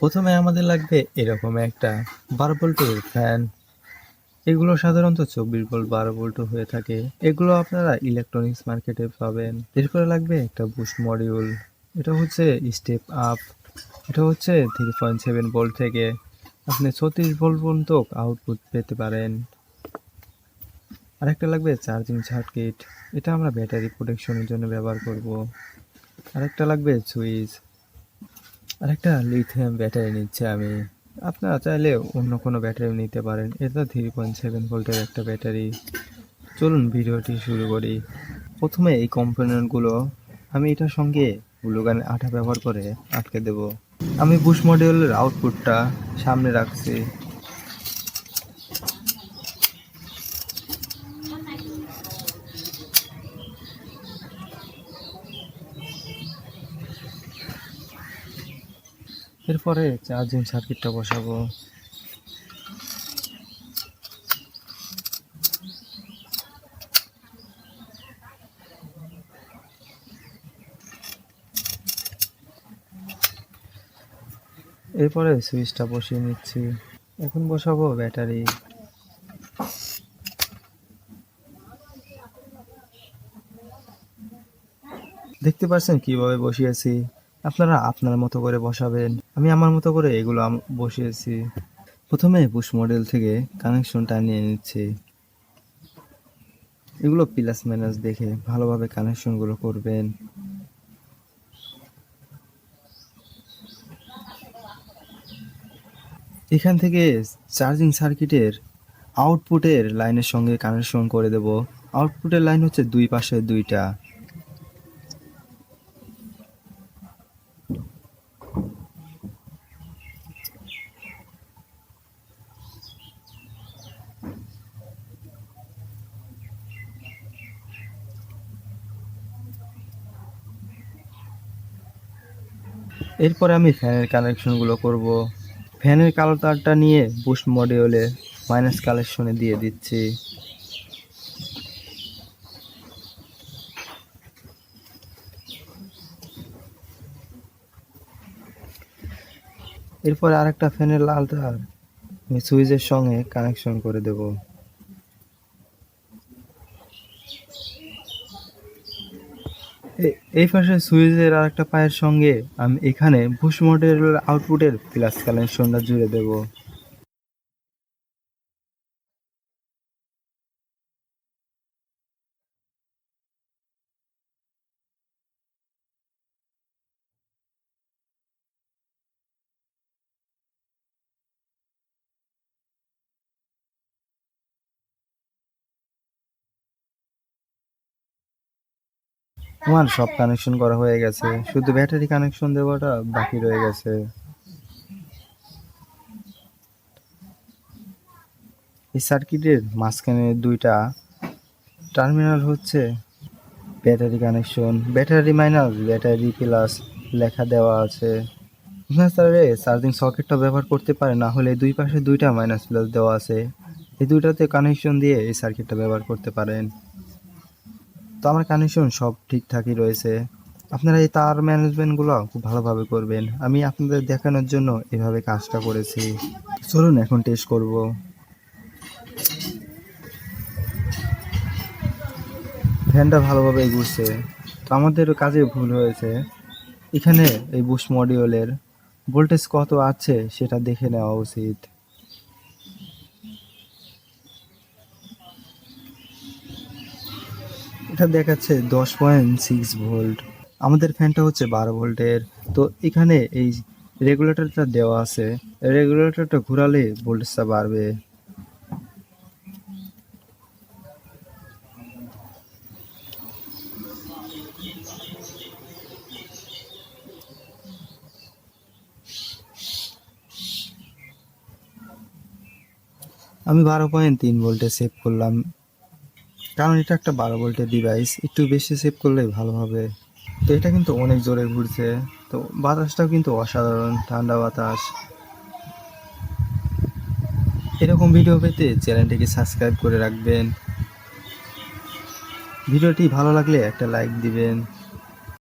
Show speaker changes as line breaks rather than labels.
প্রথমে আমাদের লাগবে এরকম একটা বারো ভোল্টের ফ্যান এগুলো সাধারণত চব্বিশ ভোল্ট, বারো ভোল্ট হয়ে থাকে। এগুলো আপনারা ইলেকট্রনিক্স মার্কেটে পাবেন। এরপরে লাগবে একটা বুস্ট মডিউল এটা হচ্ছে স্টেপ আপ এটা হচ্ছে থ্রি পয়েন্ট সেভেন ভোল্ট থেকে আপনি ছত্রিশ ভোল্ট পর্যন্ত আউটপুট পেতে পারেন। আরেকটা লাগবে চার্জিং সার্কিট এটা আমরা ব্যাটারি প্রোটেকশনের জন্য ব্যবহার করব। আরেকটা লাগবে সুইচ আরেকটা লিথিয়াম ব্যাটারি নিচ্ছে আমি। আপনারা চাইলে অন্য কোনো ব্যাটারি নিতে পারেন। এটা থ্রি পয়েন্ট সেভেন ভোল্টের একটা ব্যাটারি চলুন ভিডিওটি শুরু করি। প্রথমে এই কম্পোনেন্টগুলো আমি এটার সঙ্গে গ্লুগানের আঠা ব্যবহার করে আটকে দেব। আমি বুশ মডেলের আউটপুটটা সামনে রাখছি। এরপরে চার্জিং সার্কিটটা বসাবো। এরপরে সুইচটা বসিয়ে নিচ্ছি। এখন বসাবো ব্যাটারি। দেখতে পাচ্ছেন কীভাবে বসিয়েছি? আপনারা আপনার মতো করে বসাবেন। আমি আমার মতো করে এগুলো বসিয়েছি। প্রথমে পুশ মডেল থেকে কানেকশনটা নিয়ে নিচ্ছি। এগুলো প্লাস মাইনাস দেখে ভালোভাবে কানেকশনগুলো করবেন। এখান থেকে চার্জিং সার্কিটের আউটপুটের লাইনের সঙ্গে কানেকশন করে দেব। আউটপুটের লাইন হচ্ছে দুই পাশে দুইটা। এরপরে আমি ফ্যানের কানেকশনগুলো করব। ফ্যানের কালো তারটা নিয়ে বুস্ট মডিউলে মাইনাস কালেকশনে দিয়ে দিচ্ছি। এরপরে আরেকটা ফ্যানের লাল তার আমি সুইচের সঙ্গে কানেকশন করে দেব। এই পাশে সুইচের আর একটা পায়ের সঙ্গে আমি এখানে বুশ মডেলের আউটপুটের প্লাস কানেকশনটা জুড়ে দেব। আমার সব কানেকশন করা হয়ে গেছে। শুধু ব্যাটারি কানেকশন দেওয়াটা বাকি রয়ে গেছে। এই সার্কিটের মাঝখানে দুইটা টার্মিনাল হচ্ছে। Battery connection battery minus battery plus লেখা দেওয়া আছে। আপনার চার্জিং সকেটটা ব্যবহার করতে পারে, না হলে দুই পাশে দুইটা মাইনাস প্লাস দেওয়া আছে। এই দুইটাতে কানেকশন দিয়ে এই সার্কিটটা ব্যবহার করতে পারেন। তো আমার কানেকশন সব ঠিকঠাকই রয়েছে। আপনারা এই তার ম্যানেজমেন্টগুলো খুব ভালোভাবে করবেন। আমি আপনাদের দেখানোর জন্য এভাবে কাজটা করেছি। চলুন এখন টেস্ট করব। ফ্যানটা ভালোভাবে ঘুরছে তো আমাদের কাজে ভুল হয়েছে। এখানে এই বুশ মডিউলের ভোল্টেজ কত আছে সেটা দেখে নেওয়া উচিত। এটা দেখাচ্ছে দশ পয়েন্ট সিক্স ভোল্ট আমাদের ফ্যানটা হচ্ছে বারো ভোল্টের। তো এখানে এই রেগুলেটরটা দেওয়া আছে। রেগুলেটরটা ঘোরালে ভোল্টেজটা বাড়বে। আমি বারো পয়েন্ট তিন ভোল্টে সেভ করলাম। কারণ এটা একটা বারো ভোল্টের ডিভাইস একটু বেশি সেভ করলে ভালো হবে। তো এটা কিন্তু অনেক জোরে ঘুরছে। তো বাতাসটাও কিন্তু অসাধারণ, ঠান্ডা বাতাস। এরকম ভিডিও পেতে চ্যানেলটিকে সাবস্ক্রাইব করে রাখবেন। ভিডিওটি ভালো লাগলে একটা লাইক দিবেন।